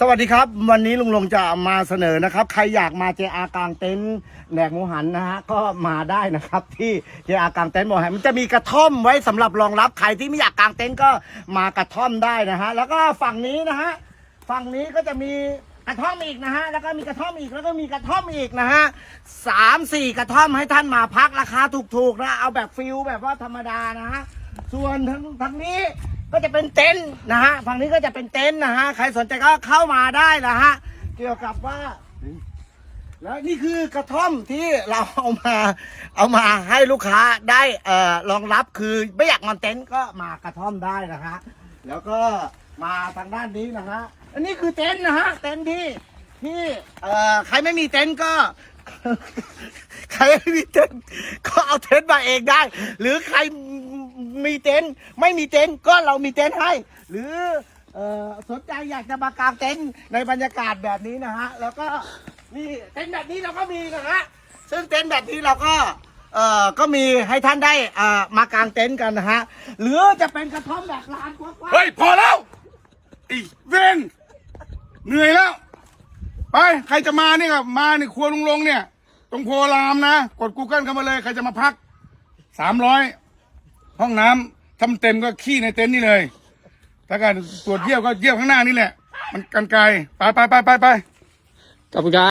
สวัสดีครับ วันนี้ลุงลงจะมาเสนอนะครับ ใครอยากมาเจอากลางเต็นท์แหลกหมูหันนะฮะก็มาได้นะครับ ที่เจอากลางเต็นท์หมูหันมันจะมีกระท่อมไว้สำหรับรองรับใครที่ไม่อยากกางเต็นท์ก็มากระท่อมได้นะฮะแล้วก็ฝั่งนี้นะฮะฝั่งนี้ก็จะมีกระท่อมอีกนะฮะแล้วก็มีกระท่อมอีกแล้วก็มีกระท่อมอีกนะฮะสามสี่กระท่อมให้ท่านมาพักราคาถูกๆนะเอาแบบฟิลแบบว่าธรรมดานะฮะส่วนทางทางนี้ ก็จะเป็นเต็นท์นะฮะฝั่งนี้ก็จะเป็นเต็นท์นะฮะใครสนใจก็เข้ามาได้นะฮะเกี่ยวกับว่า แล้วนี่คือกระท่อมที่เราเอามา เอามาให้ลูกค้าได้เอ่อรองรับคือไม่อยากนอนเต็นท์ก็มากระท่อมได้นะฮะแล้วก็มาทางด้านนี้นะฮะอันนี้คือเต็นท์นะฮะเต็นท์ที่ที่เอ่อใครไม่มีเต็นท์ก็ใครไม่มีเต็นท์ก็เอาเต็นท์มาเองได้ หรือใคร มีเต็นท์ไม่มีเต็นท์ก็เรามีเต็นท์ให้ หรือเอ่อสนใจอยากจะมากางเต็นท์ในบรรยากาศแบบนี้นะฮะแล้วก็นี่เต็นท์แบบนี้เราก็มีนะฮะซึ่งเต็นท์แบบนี้เราก็เอ่อก็มีให้ท่านได้อ่อมากางเต็นท์กันนะฮะหรือจะเป็นกระท่อมแบบลานกว้างๆ เฮ้ย พอแล้วไอีเวนเหนื่อยแล้ว ไป ใครจะมานี่ก็มาในครัวลุงลงเนี่ย ตรงโพรามนะ กด Google เข้ามาเลย ใครจะมาพักสามร้อย ห้องน้ำทำเต็มก็ขี้ในเต็นท์นี่เลย ถ้าการตรวจเยี่ยวก็เยี่ยวข้างหน้านี่แหละ มันกันไกลไปไปไปไปไป ขอบคุณครับ